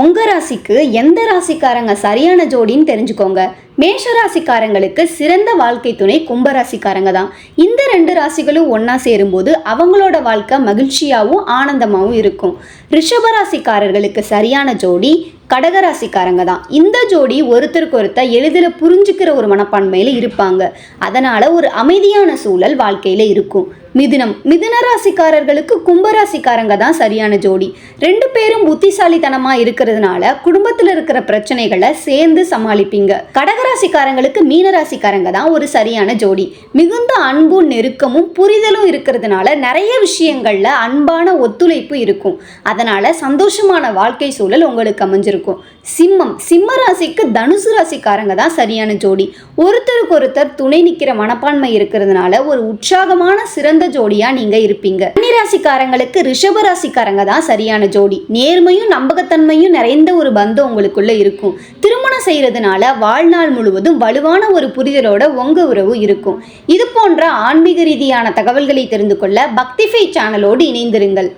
உங்கள் ராசிக்கு எந்த ராசிக்காரங்க சரியான ஜோடின்னு தெரிஞ்சுக்கோங்க. மேஷ ராசிக்காரங்களுக்கு சிறந்த வாழ்க்கை துணை கும்பராசிக்காரங்க தான். இந்த ரெண்டு ராசிகளும் ஒன்றா சேரும்போது அவங்களோட வாழ்க்கை மகிழ்ச்சியாகவும் ஆனந்தமாகவும் இருக்கும். ரிஷப ராசிக்காரர்களுக்கு சரியான ஜோடி கடகராசிக்காரங்க தான். இந்த ஜோடி ஒருத்தருக்கு ஒருத்தர் எளிதில் புரிஞ்சுக்கிற ஒரு மனப்பான்மையில் இருப்பாங்க. அதனால் ஒரு அமைதியான சூழல் வாழ்க்கையில் இருக்கும். மிதுனம். மிதுன ராசிக்காரர்களுக்கு கும்பராசிக்காரங்க தான் சரியான ஜோடி. ரெண்டு பேரும் புத்திசாலித்தனமா இருக்கிறதுனால குடும்பத்தில் இருக்கிற பிரச்சனைகளை சேர்ந்து சமாளிப்பீங்க. கடகராசிக்காரங்களுக்கு மீனராசிக்காரங்க தான் ஒரு சரியான ஜோடி. மிகுந்த அன்பும் நெருக்கமும் புரிதலும் இருக்கிறதுனால நிறைய விஷயங்கள்ல அன்பான ஒத்துழைப்பு இருக்கும். அதனால சந்தோஷமான வாழ்க்கை சூழல் உங்களுக்கு அமைஞ்சிருக்கும். சிம்மம். சிம்ம ராசிக்கு தனுசு ராசிக்காரங்க தான் சரியான ஜோடி. ஒருத்தருக்கு ஒருத்தர் துணை நிற்கிற மனப்பான்மை இருக்கிறதுனால ஒரு உற்சாகமான சிறந்த ஜோடியா நீங்க இருப்பீங்க. கன்னிராசிக்காரங்களுக்கு ரிஷபராசிக்காரங்க ராசிக்காரங்க தான் சரியான ஜோடி. நேர்மையும் நம்பகத்தன்மையும் நிறைந்த ஒரு பந்தம் உங்களுக்குள்ள இருக்கும். திருமணம் செய்யறதுனால வாழ்நாள் முழுவதும் வலுவான ஒரு புரிதலோட உங்க உறவு இருக்கும். இது போன்ற ஆன்மீக ரீதியான தகவல்களை தெரிந்து கொள்ள பக்திஃபை சேனலோடு இணைந்திருங்கள்.